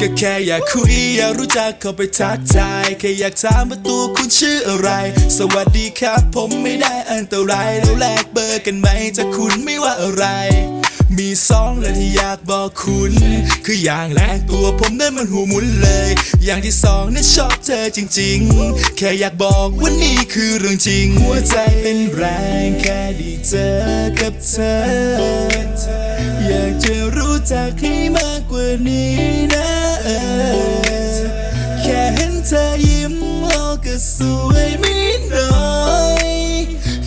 ก็แค่อยากคุยอยากรู้จักเข้าไปทักทายแค่อยากถามว่าตัวคุณชื่ออะไร สวัสดีครับผมไม่ได้อันตรายแล้วแลกเบอร์กันไหมจะคุณไม่ว่าอะไร มีสองและที่อยากบอกคุณ คืออย่างแรกตัวผมนั้นมันหูหมุนเลย อย่างที่สองนั้นชอบเธอจริงๆ แค่อยากบอกว่านี่คือเรื่องจริง หัวใจเป็นแรงแค่ได้เจอกับเธอ อยากจะรู้จักให้มากกว่านี้นะ ก็สวยไม่น้อย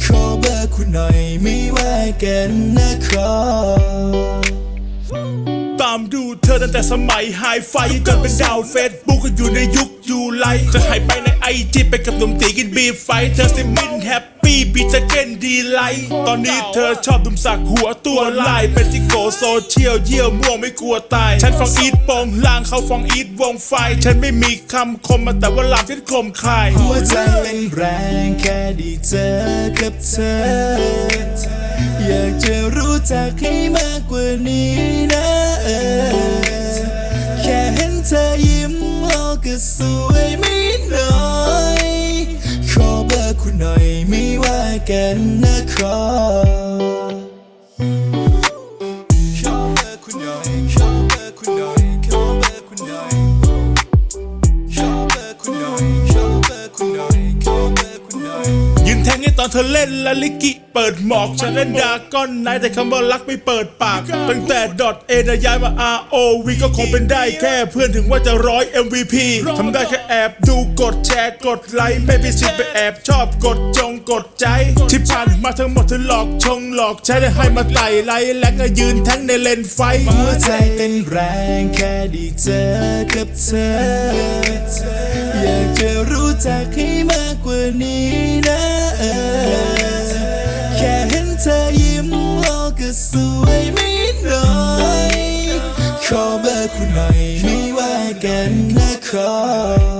ขอเบอร์คุณหน่อยไม่ว่ากันนะครับ ตามดูเธอตั้งแต่สมัยไฮไฟจนเป็นดาวเฟซบุ๊กก็อยู่ในยุคยูไลจะหายไปในไอจีไปกับหนุ่มตีกินบีไฟเธอสิมินแฮปปี้บีจะเก้นดีไลท์ตอนนี้เธอชอบดุมสักหัวตัวลายเป็นจิโกโซเชียลเยี่ยวม่วงไม่กลัวตาย ฉันฟังอีทโปงลางเขาฟังอีทวงไฟ ฉันไม่มีคำคมมาแต่ว่าลามฉันคมคายหัวใจเป็นแรงแค่ได้เจอกับเธอ อยากจะรู้จักให้มากกว่านี้นะ ธอยิ้มเราก็สวยไม่น้อย ขอเบอร์คุณหน่อยไม่ว่ากันนะครับ ยืนแทงให้ตอนเธอเล่นละลิกิ เปิดหมอกฉันเล่นดราก้อนไนท์แต่คำว่ารักไม่เปิดปาก ตั้งแต่ดอทเอนะย้ายมา ROV ก็คงเป็นได้แค่เพื่อนถึงว่าจะร้อย MVP ทำได้แค่แอบดูกดแชร์กดไลค์ไม่ไปสิทธิ์ไปแอบชอบกดจงกดใจ ที่ผ่านมาทั้งหมดเธอหลอกชงหลอกใช้ได้ให้มาไต่ไล่และก็ยืนทั้งในเลนไฟหัวใจเต้นแรงแค่ได้เจอกับเธออยากจะรู้จักให้มากกว่านี้ คุณหน่อยไม่ว่ากันนะครับ